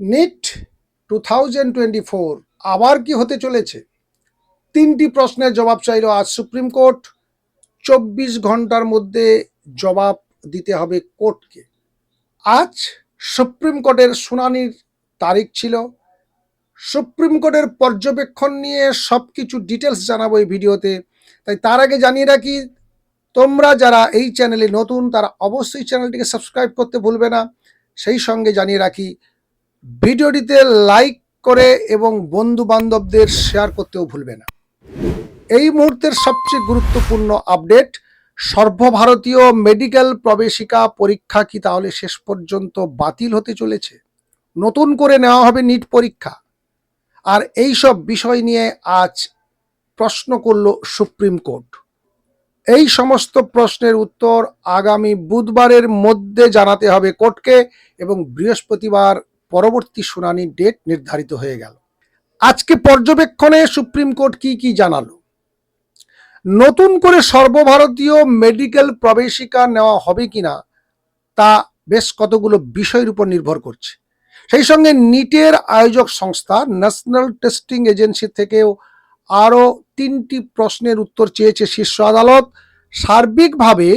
NEET two thousand twenty four আবার কি হতে চলেছে? তিনটি প্রশ্নের জবাব চাইল আজ সুপ্রিম কোর্ট। চব্বিশ ঘণ্টার মধ্যে জবাব দিতে হবে কোর্টকে। আজ সুপ্রিম কোর্টের শুনানির তারিখ ছিল। সুপ্রিম কোর্টের পর্যবেক্ষণ নিয়ে সব কিছু ডিটেলস জানাব এই ভিডিওতে। তাই তার আগে জানিয়ে রাখি, তোমরা যারা এই চ্যানেলে নতুন, তারা অবশ্যই চ্যানেলটিকে সাবস্ক্রাইব করতে ভুলবে না। সেই সঙ্গে জানিয়ে রাখি ভিডিওটিতে লাইক করে এবং বন্ধু বান্ধবদের শেয়ার করতেও ভুলবে না। এই মুহূর্তের সবচেয়ে গুরুত্বপূর্ণ আপডেট, সর্বভারতীয় মেডিকেল প্রবেশিকা পরীক্ষা কি তাহলে শেষ পর্যন্ত বাতিল হতে চলেছে? নতুন করে নেওয়া হবে নিট পরীক্ষা। আর এই সব বিষয় নিয়ে আজ প্রশ্ন করল সুপ্রিম কোর্ট। এই সমস্ত প্রশ্নের উত্তর আগামী বুধবারের মধ্যে জানাতে হবে কোর্টকে এবং বৃহস্পতিবার পরবর্তী শুনানির ডেট নির্ধারিত হয়ে গেল। আজকে পর্যবেক্ষণে সুপ্রিম কোর্ট কি কি জানালো? নতুন করে সর্বভারতীয় মেডিকেল প্রবেশিকা নেওয়া হবে কিনা তা বেশ কতগুলো বিষয়ের উপর নির্ভর করছে। সেই সঙ্গে নিটের আয়োজক সংস্থা ন্যাশনাল টেস্টিং এজেন্সি থেকেও আরও তিনটি প্রশ্নের উত্তর চেয়েছে শীর্ষ আদালত। সার্বিকভাবে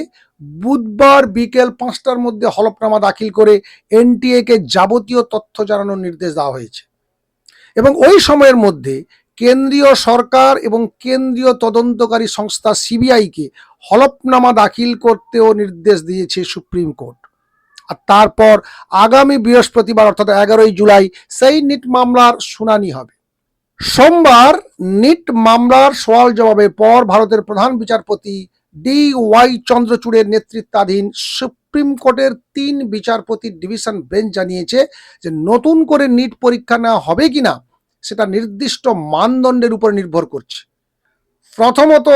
বুধবার বিকেল পাঁচটার মধ্যে হলফনামা দাখিল করে এনটিএ কে যাবতীয় তথ্য জানানোর নির্দেশ দেওয়া হয়েছে। এবং ওই সময়ের মধ্যে কেন্দ্রীয় সরকার এবং কেন্দ্রীয় তদন্তকারী সংস্থা সিবিআইকে হলফনামা দাখিল করতেও নির্দেশ দিয়েছে সুপ্রিম কোর্ট। আর তারপর আগামী বৃহস্পতিবার অর্থাৎ এগারোই জুলাই সেই নিট মামলার শুনানি হবে। সোমবার নিট মামলার সওয়াল জবাবের পর ভারতের প্রধান বিচারপতি ডি ওয়াই চন্দ্রচূড়ের নেতৃত্বাধীন সুপ্রিম কোর্টের তিন বিচারপতির ডিভিশন বেঞ্চ জানিয়েছে যে নতুন করে নিট পরীক্ষা নেওয়া হবে কি না সেটা নির্দিষ্ট মানদণ্ডের উপর নির্ভর করছে। প্রথমত,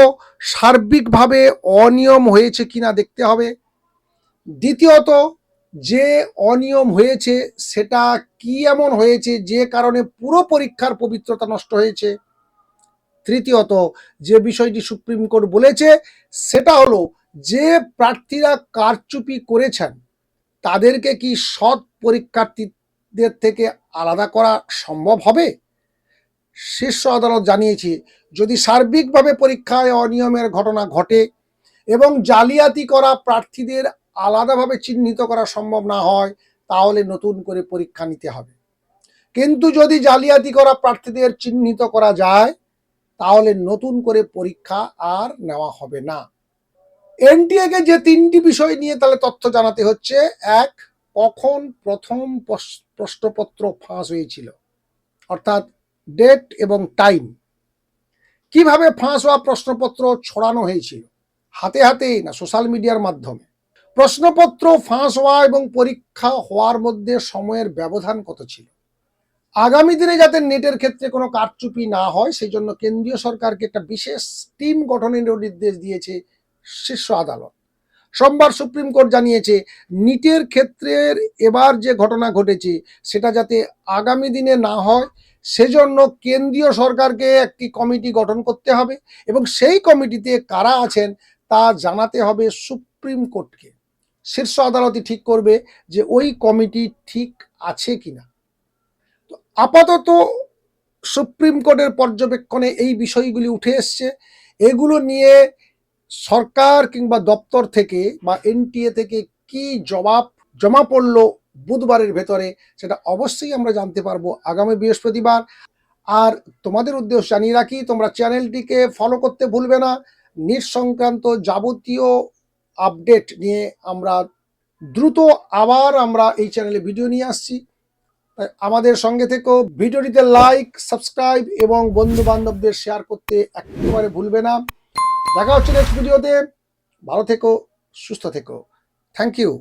সার্বিকভাবে অনিয়ম হয়েছে কিনা দেখতে হবে। দ্বিতীয়ত, যে অনিয়ম হয়েছে সেটা কি এমন হয়েছে যে কারণে পুরো পরীক্ষার পবিত্রতা নষ্ট হয়েছে? তৃতীয়ত, যে বিষয়টি সুপ্রিম কোর্ট বলেছে, সেটা হলো যে প্রার্থীরা কারচুপি করেছেন, তাদেরকে কি সৎ পরীক্ষার্থীদের থেকে আলাদা করা সম্ভব হবে? শীর্ষ আদালত জানিয়েছে, যদি সার্বিকভাবে পরীক্ষায় অনিয়মের ঘটনা ঘটে এবং জালিয়াতি করা প্রার্থীদের আলাদাভাবে চিহ্নিত করা সম্ভব না হয়, তাহলে নতুন করে পরীক্ষা নিতে হবে। কিন্তু যদি জালিয়াতি করা প্রার্থীদের চিহ্নিত করা যায় তাহলে নতুন করে পরীক্ষা আর নেওয়া হবে না। এনটিএ কে যে তিনটি বিষয় নিয়ে তাহলে তথ্য জানাতে হচ্ছে, এক, কখন প্রথম প্রশ- প্রশ্নপত্র ফাঁস হয়েছিল, অর্থাৎ ডেট এবং টাইম। কীভাবে ফাঁস হওয়া প্রশ্নপত্র ছড়ানো হয়েছিল, হাতে হাতে না, সোশ্যাল মিডিয়ার মাধ্যমে? প্রশ্নপত্র ফাঁস হওয়া এবং পরীক্ষা হওয়ার মধ্যে সময়ের ব্যবধান কত ছিল? আগামী দিনে যাতে নেটের ক্ষেত্রে কোনো কারচুপি না হয়, সেই জন্য কেন্দ্রীয় সরকারকে একটা বিশেষ টিম গঠনের নির্দেশ দিয়েছে শীর্ষ আদালত। সোমবার সুপ্রিম কোর্ট জানিয়েছে, নিটের ক্ষেত্রের এবার যে ঘটনা ঘটেছে, সেটা যাতে আগামী দিনে না হয়, সেজন্য কেন্দ্রীয় সরকারকে একটি কমিটি গঠন করতে হবে এবং সেই কমিটিতে কারা আছেন তা জানাতে হবে সুপ্রিম কোর্টকে। শীর্ষ আদালতই ঠিক করবে যে ওই কমিটি ঠিক আছে কিনা। আপাতত সুপ্রিম কোর্টের পর্যবেক্ষণে এই বিষয়গুলি উঠে এসছে। এগুলো নিয়ে সরকার কিংবা দপ্তর থেকে বা এনটিএ থেকে কি জবাব জমা পড়ল বুধবারের ভেতরে, সেটা অবশ্যই আমরা জানতে পারব আগামী বৃহস্পতিবার। আর তোমাদের উদ্দেশ্য জানিয়ে রাখি, তোমরা চ্যানেলটিকে ফলো করতে ভুলবে না। নিট সংক্রান্ত যাবতীয় আপডেট নিয়ে আমরা দ্রুত আবার আমরা এই চ্যানেলে ভিডিও নিয়ে আসছি। আমাদের সঙ্গে থেকেও ভিডিওটিতে লাইক সাবস্ক্রাইব এবং বন্ধু বান্ধবদের শেয়ার করতে একেবারে ভুলবে না। দেখা হচ্ছে নেক্সট ভিডিওতে ভালো থেকো, সুস্থ থেকো। Thank you